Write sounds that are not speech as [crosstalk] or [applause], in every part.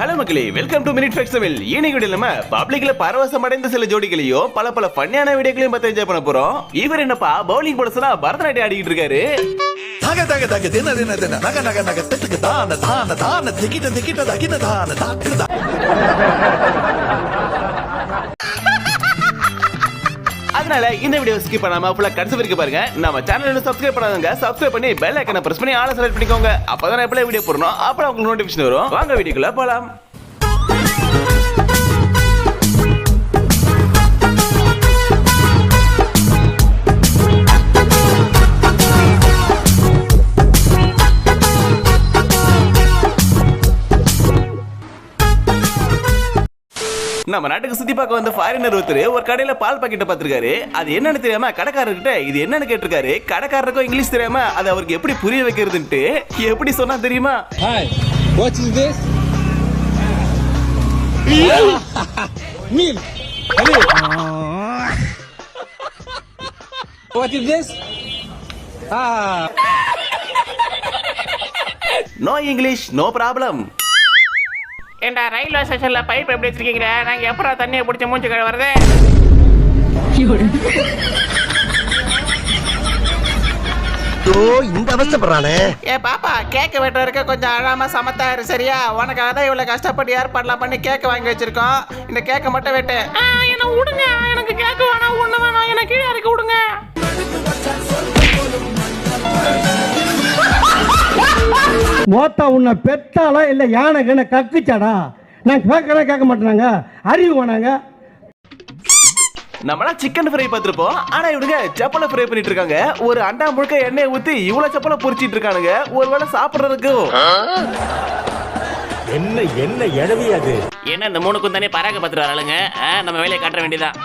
Hello மக்களே. Welcome to minute facts Tamil. இன்னைக்கு video நம்ம பப்ளிக்ல பரவசம் அடைந்த சில ஜோடிகளையும் பல பல ஃபன்னியான வீடியோக்களையும் பார்த்து என்ஜாய் பண்ண போறோம். இவர் என்னப்பா? பவுலிங் போட சொன்னா பரதநாட்டியம் ஆடிக்கிட்டு இருக்காரு. தக தக தக தின தின தின. நக நக நக தட்டுக்கு தான தான தான திகிட்ட திகிட்ட தகின தான தாக்கு அதனால இந்த வீடியோ ஸ்கிப் பண்ணாம ஃபுல்லா கடைசி வரைக்கும் பாருங்க. நம்ம சேனல் சப்ஸ்கிரைப் பண்ணாதவங்க சப்ஸ்கிரைப் பண்ணி பெல் ஐக்கனை பிரஸ் பண்ணி ஆள செலக்ட் பண்ணிக்கோங்க. அப்பதான் எப்படி வீடியோ போடணும். அப்புறம் உங்களுக்கு நோட்டிபிகேஷன் வரும். வாங்க வீடியோக்குள்ள போலாம். நம்ம நாட்டுக்கு சுத்தி பார்க்க வந்த ஃபாரினர் ஒருத்தர் ஒரு கடையில பால் பாக்கெட்டை பார்த்திருக்காரு அது என்னன்னு தெரியாம கடைக்காரர்கிட்ட இது என்னன்னு கேட்டிருக்காரு கடைக்காரருக்கும் இங்கிலீஷ் தெரியாம அது அவருக்கு எப்படி புரிய வைக்கிறதுன்ட்டு எப்படி சொன்னா தெரியுமா is this? [laughs] Milk. Milk. [laughs] What is this? Ah. No English no problem ஏண்டா ரயில்வே ஸ்டேஷன்ல பைப் எப்படி வச்சிருக்கீங்க? நாங்க எப்படா தண்ணியை பிடிச்சி மூஞ்சி கழுவுறது இந்த அவஸ்தப்படுறானே ஏ பாப்பா கேக் வெட்டுறதுக்கு கொஞ்சம் அழாம சமத்தா இரு சரியா? உனக்காக தான் இவ்வளவு கஷ்டப்பட்டு ஏற்பாடுலாம் பண்ணி கேக் வாங்கி வச்சிருக்கோம். இந்த கேக்கை மட்டும் வெட்டு. என்ன விடுங்க எனக்கு கேக் வேணாம் ஒண்ணு வேணாம் எனக்கு கீழே இறக்கி விடுங்க. மோத்தா உன்னை பெத்தாலா இல்லை யானை கண்ண கக்குச்சாடா நான் கேட்கறேன் கேட்க மாட்டேனாங்க அறிவு வேணாங்க நம்மளா சிக்கன் ஃப்ரை பார்த்திருப்போம் ஆனா இவனுங்க செப்பலை ஃப்ரை பண்ணிட்டு இருக்காங்க ஒரு அண்டா முழுக்க எண்ணெயை ஊத்தி இவ்வளவு செப்பலை பொரிச்சிட்டு இருக்கானுங்க ஒருவேளை சாப்பிடுறதுக்கும் என்ன என்ன எழவி அது என்ன இந்த மூணுக்கும் தானே பராக பத்திரம் வராளுங்க நம்ம வேலையை காட்ட வேண்டியதான்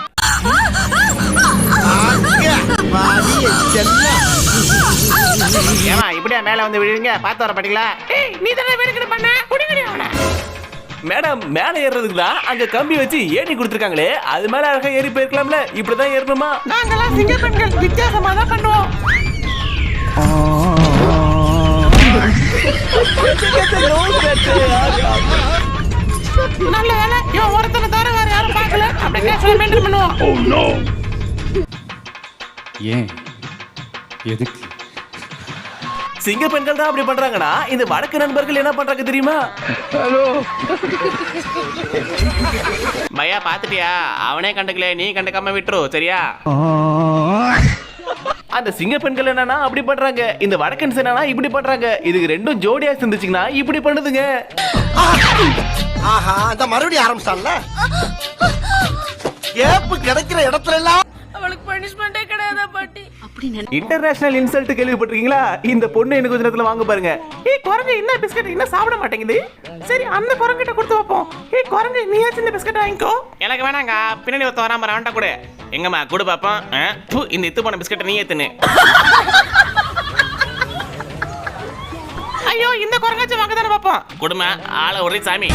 ஏமா இப்படியா மேல வந்து விழுவீங்க பார்த்து வர மாட்டீங்களா? ஏய் நீ தானே வேணுக்கிட்டு பண்ண? மேடம் மேல ஏறுறதுக்கு தான் அங்க கம்பி வச்சு ஏணி கொடுத்துருக்காங்களே. அது மேல அழகா ஏறி போயிருக்கலாம்ல. இப்படிதான் ஏறணுமா? நாங்கெல்லாம் சிங்க பெண்கள் வித்தியாசமா தான் பண்ணுவோம். நல்ல வேலை. இவன் ஒருத்தனை தவிர வேற யாரும் பார்க்கல. அப்படி கேஷுவல் மெயின்டைன் பண்ணுவோம். ஏன்? எதுக்கு? சிங்க பெண்கள் தான் அப்படி பண்றாங்கன்னா இந்த வடக்கு நண்பர்கள் என்ன பண்றாங்க தெரியுமா? பையா பாத்துட்டியா அவனே கண்டுக்கல நீ கண்டுக்காம விட்டுரு சரியா? அந்த சிங்க பெண்கள் என்னன்னா அப்படி பண்றாங்க. இந்த வடக்கன்ஸ் என்னன்னா இப்படி பண்றாங்க. இதுக்கு ரெண்டும் ஜோடியா சிந்துச்சுங்கன்னா இப்படி பண்ணுதுங்க. ஆஹா அந்த மறுபடியும் ஆரம்பிச்சான்ல? கேப்பு கிடைக்கிற இடத்துல எல்லாம் அவளுக்கு பனிஷ்மெண்டே கிடையாதா பாட்டி? அப்படி இன்டர்நேஷனல் இன்சல்ட் கேள்விப்பட்டிருக்கீங்களா? இந்த பொண்ணு எனக்கு கொஞ்ச நேரத்துல வாங்க பாருங்க. ஏய் குரங்கு என்ன பிஸ்கட் இன்னும் சாப்பிட மாட்டேங்குது. சரி அந்த குரங்கிட்ட கொடுத்து வைப்போம். ஏய் குரங்கு நீயாச்சும் இந்த பிஸ்கட் வாங்கிக்கோ. எனக்கு வேணாங்க. பின்னாடி ஒருத்த வராம அவன்கிட்ட கொடு. எங்கம்மா கொடு பாப்போம். இந்த இத்து போன பிஸ்கட்டை நீ ஏத்துனு ஐயோ இந்த குரங்காச்சும் வாங்க தானே பார்ப்போம் கொடுமா ஆளை ஒரே சாமி.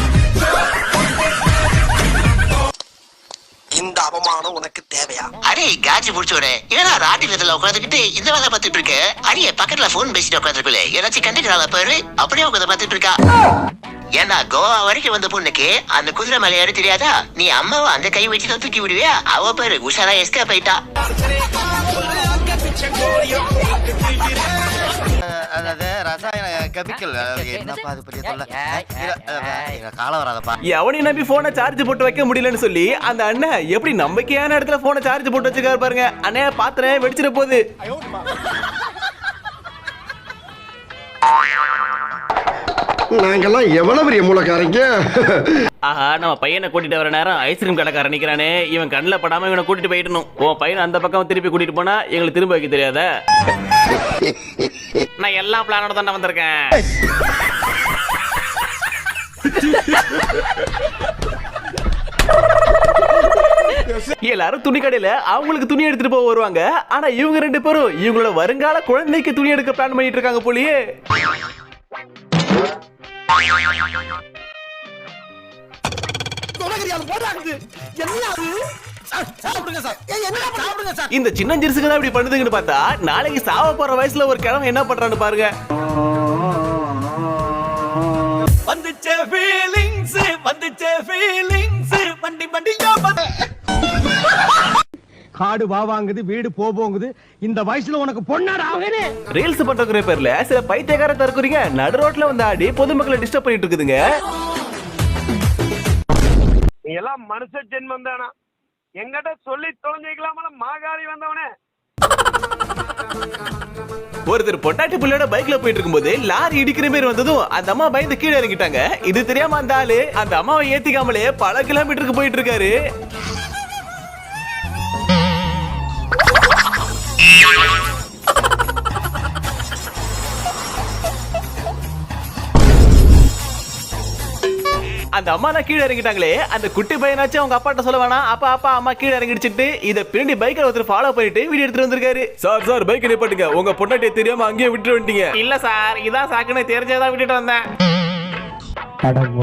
இந்த அவமானம் உனக்கு தேவையா? அரே காஜி முடிச்சோடே ஏன்னா ராட்டினத்துல உட்காந்துக்கிட்டு இந்த வேலை பார்த்துட்டு இருக்க? அரிய பக்கத்துல போன் பேசிட்டு உட்காந்துருக்கல ஏதாச்சும் கண்டுக்கிறாளா பாரு அப்படியே உட்காந்து பார்த்துட்டு இருக்கா. ஏன்னா கோவா வரைக்கும் வந்த பொண்ணுக்கு அந்த குதிரை மேல ஏற தெரியாதா? நீ அம்மாவை அந்த கை வச்சு தான் தூக்கி விடுவியா? அவ பேரு உஷாரா எஸ்கே போயிட்டா அதாவது ரசாயன கெமிக்கல். என்னப்பா அது பெரிய தொல்லை? காலம் வராதப்பா. எவனையும் நம்பி போனை சார்ஜ் போட்டு வைக்க முடியலன்னு சொல்லி அந்த அண்ணன் எப்படி நம்பிக்கையான இடத்துல போனை சார்ஜ் போட்டு வச்சிருக்காரு பாருங்க. அண்ணே பாத்திரம் வெடிச்சிட போகுது. நாங்கெல்லாம் எவ்வளவு பெரிய மூலக்காரங்க ஆஹா நம்ம பையனை கூட்டிட்டு வர நேரம் ஐஸ்கிரீம் கடைக்காரன் நிக்கிறானே. இவன் கண்ணில் படாம இவனை கூட்டிட்டு போயிடணும். உன் பையனை அந்த பக்கம் திருப்பி கூட்டிட்டு போனா எங்களுக்கு திரும்ப வைக்க தெரியாத? நான் எல்லா பிளானோட தானே வந்திருக்கேன். எல்லாரும் துணி கடையில அவங்களுக்கு துணி எடுத்துட்டு போக வருவாங்க. ஆனா இவங்க ரெண்டு பேரும் இவங்களோட வருங்கால குழந்தைக்கு துணி எடுக்க பிளான் பண்ணிட்டு இருக்காங்க போலயே. இந்த சின்ன ஜெர்சுக்கு தான் இப்படி பண்ணுதுங்கன்னு பார்த்தா நாளைக்கு சாவ போற வயசுல ஒரு கிழமை என்ன பண்றான்னு பாருங்க. வந்துச்ச ஃபீலிங் ஃபீலிங்ஸ் வந்துச்சே ஃபீலிங்ஸ் வண்டி வண்டியா காடு வாங்குது வீடு போ போங்குது. இந்த வயசுல உனக்கு பொண்ணாடா ரீல்ஸ் பண்றதுக்குற பேர்ல சில பைத்தியக்கார தற்கொலைங்க நடு ரோட்ல வந்து ஆடி பொதுமக்களை டிஸ்டர்ப் பண்ணிட்டு இருக்குதுங்க. நீ எல்லாம் மனுஷ ஜென்மம் தானா? எங்கிட்ட சொல்லி தொலைஞ்சிக்கலாமல மாகாரி வந்தவனே. ஒருத்தர் பொட்டாட்டி புள்ளையோட பைக்ல போயிட்டு இருக்கும்போது லாரி இடிக்கிற மாதிரி வந்ததும் அந்த அம்மா பயந்து கீழே இறங்கிட்டாங்க. இது தெரியாம அந்த ஆளு அந்த அம்மாவை ஏத்திக்காமலே பல கிலோமீட்டருக்கு போயிட்டு இருக்காரு அந்த அம்மா தான் கீழே இறங்கிட்டாங்களே அந்த குட்டி பையனாச்சும் அவங்க அப்பாட்ட சொல்ல வேணாம். அப்பா அப்பா அம்மா கீழே இறங்கிடுச்சிட்டு இதை பின்னாடி பைக்கில் ஒருத்தர் ஃபாலோ பண்ணிட்டு வீடியோ எடுத்துட்டு வந்திருக்காரு. சார் சார் பைக் நிப்பாட்டுங்க. உங்க பொண்டாட்டியை தெரியாம அங்கேயே விட்டு வந்துட்டீங்க. இல்ல சார் இதான் சாக்குன்னு தெரிஞ்சதான் விட்டுட்டு வந்தேன்.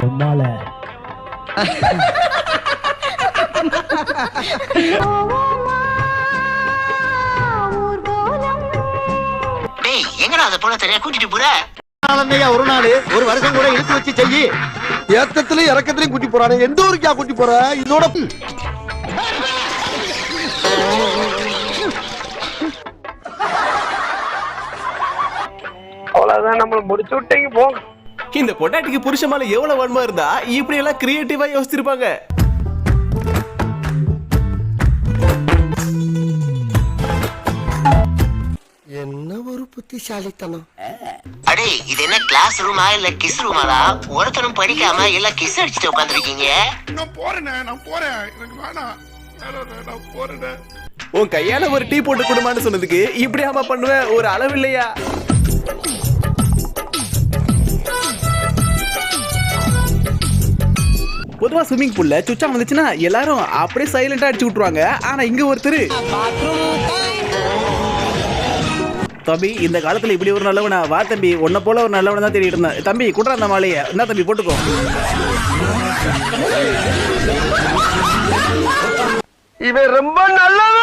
உம்மால டேய் எங்கடா அந்த பொண்ணை தனியா கூட்டிட்டு போற? ஒரு நாள் ஒரு வருஷம் கூட இழுத்து வச்சு செய்யி. ஏத்தத்திலயும் இறக்கத்திலயும் கூட்டி போறானே. எந்த ஊருக்கா கூட்டி போற? இதோட அவ்வளவுதான் நம்மள முடிச்சு விட்டீங்க போங்க. இந்த பொண்டாட்டிக்கு புருஷ மேல எவ்வளவு வன்மை இருந்தா இப்படி எல்லாம் கிரியேட்டிவா யோசிச்சிருப்பாங்க. ஒரு புத்திசாலித்தனம். அடே இது என்ன கிளாஸ் ரூமா இல்ல கிஸ் ரூமாடா ஒருத்தரும் படிக்காம எல்லாம் கிஸ் அடிச்சுட்டு உட்காந்துருக்கீங்க நான் போறேனே நான் போறேன். எனக்கு வேணாம். நான் போறேனே. உன் கையால ஒரு டீ போட்டு கொடுமான்னு சொன்னதுக்கு இப்படி ஆமா பண்ணுவேன்? ஒரு அளவு இல்லையா? பொதுவா ஸ்விம்மிங் பூல்ல சுச்சா வந்துச்சுன்னா எல்லாரும் அப்படியே சைலண்டா அடிச்சு விட்டுருவாங்க. ஆனா இங்க ஒருத்தர் தம்பி இந்த காலத்துல இப்படி ஒரு நல்லவனா? வா தம்பி உன்னை போல ஒரு நல்லவனா தான் தேடிட்டு இருந்தேன். தம்பி குடுற அந்த மாலைய. என்ன தம்பி போட்டுக்கோ. இவன் ரொம்ப நல்லவன்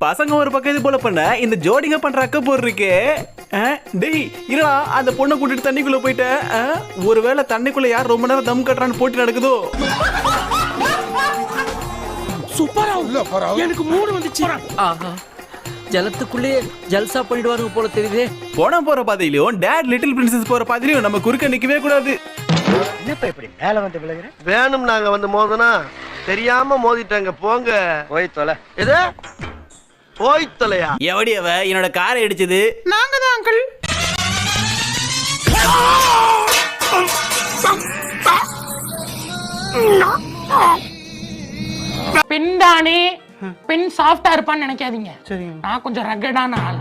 பசங்க ஒரு பக்கம் இது போல பண்ண இந்த ஜோடிங்க பண்ற அக்க ஆ, டேய் இருடா அந்த பொண்ணை கூட்டிட்டு தண்ணிக்குள்ள போயிட்ட. ஆ, ஒருவேளை தண்ணிக்குள்ள யார் ரொம்ப நேரம் தம் கட்டுறான்னு போட்டி நடக்குதோ? ஆஹா. ஜலத்துக்குள்ளேயே ஜல்சா பண்ணிடுவாருங்க போல தெரியுதே. போன போற பாதையிலயும் டேட் லிட்டில் பிரின்சஸ் போற பாதையிலயும் நம்ம குறுக்க நிக்கவே கூடாது. வேணும் நாங்க வந்து மோதனா தெரியாம மோதிட்டாங்க போங்க. போய் தொலை. எது? போய் தொலையா? எவடி அவ? என்னோட காரை அடிச்சது நாங்க தான் அங்கிள் பெண் தானே பெண் சாஃப்டா இருப்பான்னு நினைக்காதீங்க. நான் கொஞ்சம் ரகடான ஆள்.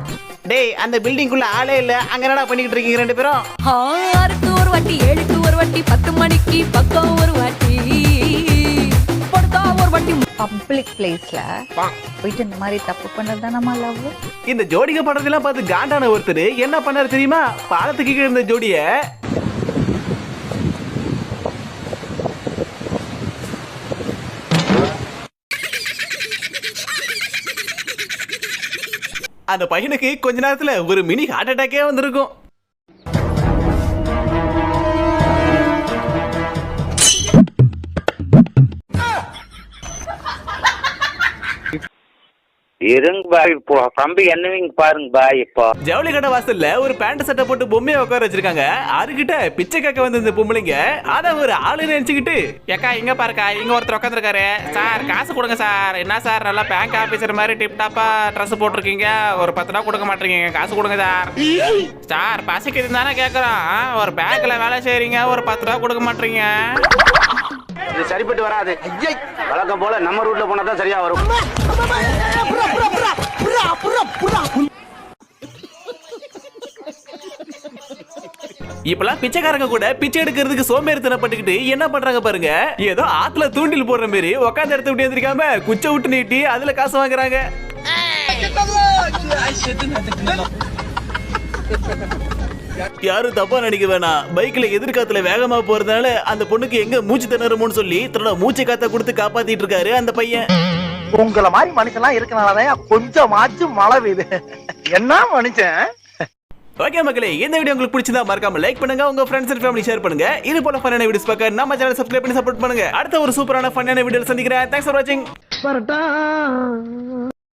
டேய் அந்த பில்டிங் குள்ள ஆளே இல்ல. அங்க என்னடா பண்ணிக்கிட்டு இருக்கீங்க ரெண்டு பேரும்? ஆறுக்கு ஒரு வாட்டி ஏழுக்கு ஒரு வாட்டி பத்து மணிக்கு பக்கம் ஒரு வாட்டி. படுத்தா ஒரு வாட்டி. பப்ளிக் பிளேஸ்ல போயிட்டு இந்த மாதிரி தப்பு பண்ணது நம்ம லவ் இந்த ஜோடிங்க பண்றதெல்லாம் பார்த்து காண்டான ஒருத்தர் என்ன பண்ணாரு தெரியுமா? பாலத்துக்கு கீழ இருந்த ஜோடிய அந்த பையனுக்கு கொஞ்ச நேரத்தில் ஒரு மினி ஹார்ட் அட்டாக்கே வந்திருக்கும். இருங்க பாய் இப்போ கம்பி என்னவீங்க பாருங்க பாய் இப்போ. ஜவுளி கடை வாசல்ல ஒரு பேண்ட் சட்டை போட்டு பொம்மையை உட்கார வச்சிருக்காங்க. அதுகிட்ட பிச்சை கேட்க வந்த இந்த பொம்பளைங்க அத ஒரு ஆளு நினைச்சுக்கிட்டு ஏக்கா இங்க பாருக்கா இங்க ஒருத்தர் உட்காந்துருக்காரு சார் காசு கொடுங்க சார். என்ன சார் நல்லா பேங்க் ஆபீசர் மாதிரி டிப் டாப்பா ட்ரெஸ் போட்டிருக்கீங்க. ஒரு பத்து ரூபா கொடுக்க மாட்டீங்க காசு கொடுங்க சார். சார் பசிக்குது தானே கேக்குறோம். ஆ, ஒரு பேங்க்ல வேலை செய்றீங்க. ஒரு பத்து ரூபா கொடுக்க மாட்டீங்க. இது சரிப்பட்டு வராது. வழக்கம் போல நம்ம ரூட்ல போனா தான் சரியா வரும். இப்பெல்லாம் பிச்சைக்காரங்க கூட பிச்சை எடுக்கிறதுக்கு சோம்பேறித்தனப்பட்டுக்கிட்டு என்ன பண்றாங்க பாருங்க? ஏதோ ஆத்துல தூண்டில் போடுற மாதிரி உட்காந்து இடத்த விட்டு எந்திரிக்காம குச்சை விட்டு நீட்டி அதுல காசு வாங்குறாங்க. யாரும் தப்பா நினைக்க வேணாம். பைக்ல எதிர்காத்துல வேகமா போறதுனால அந்த பொண்ணுக்கு எங்க மூச்சு திணறுமோன்னு சொல்லி தன்னோட மூச்சு காத்த கொடுத்து காப்பாத்திட்டு இருக்காரு அந்த பையன். உங்களை மாதிரி மனுஷன்லாம் இருக்கனாலதான் கொஞ்சமாச்சும் மழை பெய்யுது. என்ன மனுஷன்? ஓகே மக்களே இந்த வீடியோ உங்களுக்கு பிடிச்சிருந்தா மறக்காம லைக் பண்ணுங்க உங்க ஃப்ரெண்ட்ஸ் அண்ட் ஃபேமிலி ஷேர் பண்ணுங்க. இது போல ஃபன்னான வீடியோஸ் பார்க்க நம்ம சேனல் சப்ஸ்கிரைப் பண்ணி சப்போர்ட் பண்ணுங்க. அடுத்த ஒரு சூப்பரான ஃபன்னான வீடியோ சந்திக்கிறேன். தேங்க்ஸ் ஃபார் வாட்சிங்